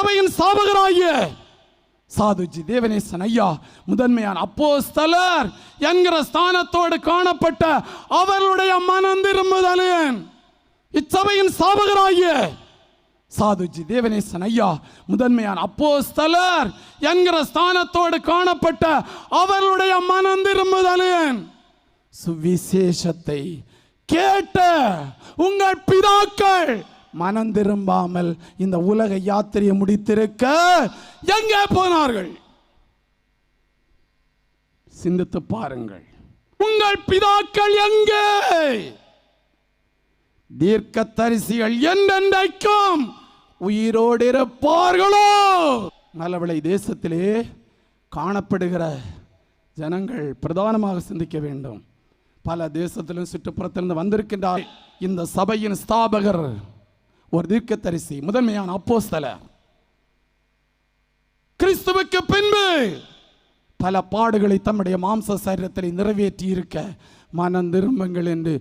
சபையின் ஸ்தாபகராகிய சாதுஜி தேவனேசன் ஐயா முதன்மையான அப்போஸ்தலர் என்கிற ஸ்தானத்தோடு காணப்பட்ட அவர்களுடைய மனம் திரும்புதலின் இச்சபையின் ஸ்தாபகராகிய சாதுஜி தேவனேசன் ஐயா முதன்மையான அப்போஸ்தலர் என்கிற ஸ்தானத்தோடு காணப்பட்ட அவர்களுடைய மனம் திரும்புதலின் சுவிசேஷத்தை கேட்ட உங்கள் பிதாக்கள் மனம் திரும்பாமல் இந்த உலக யாத்திரையை முடித்திருக்க எங்கே போனார்கள்? சிந்தித்து பாருங்கள். உங்கள் பிதாக்கள் எங்கே? தீர்க்க தரிசிகள் என்றென்றைக்கும் உயிரோடு இருப்பார்களோ? நல்லவிளை தேசத்திலே காணப்படுகிற ஜனங்கள் பிரதானமாக சிந்திக்க வேண்டும். பல தேசத்திலும் சுற்றுப்புறத்திலிருந்து வந்திருக்கின்றார் இந்த சபையின் ஸ்தாபகர் ஒரு தீர்க்க தரிசி முதன்மையான அப்போஸ்தலர். கிறிஸ்துவுக்கு பின்பு பல பாடுகளை தம்முடைய மாம்ச சரீரத்தில் நிறைவேற்றி இருக்க மனம் திரும்புங்கள் என்று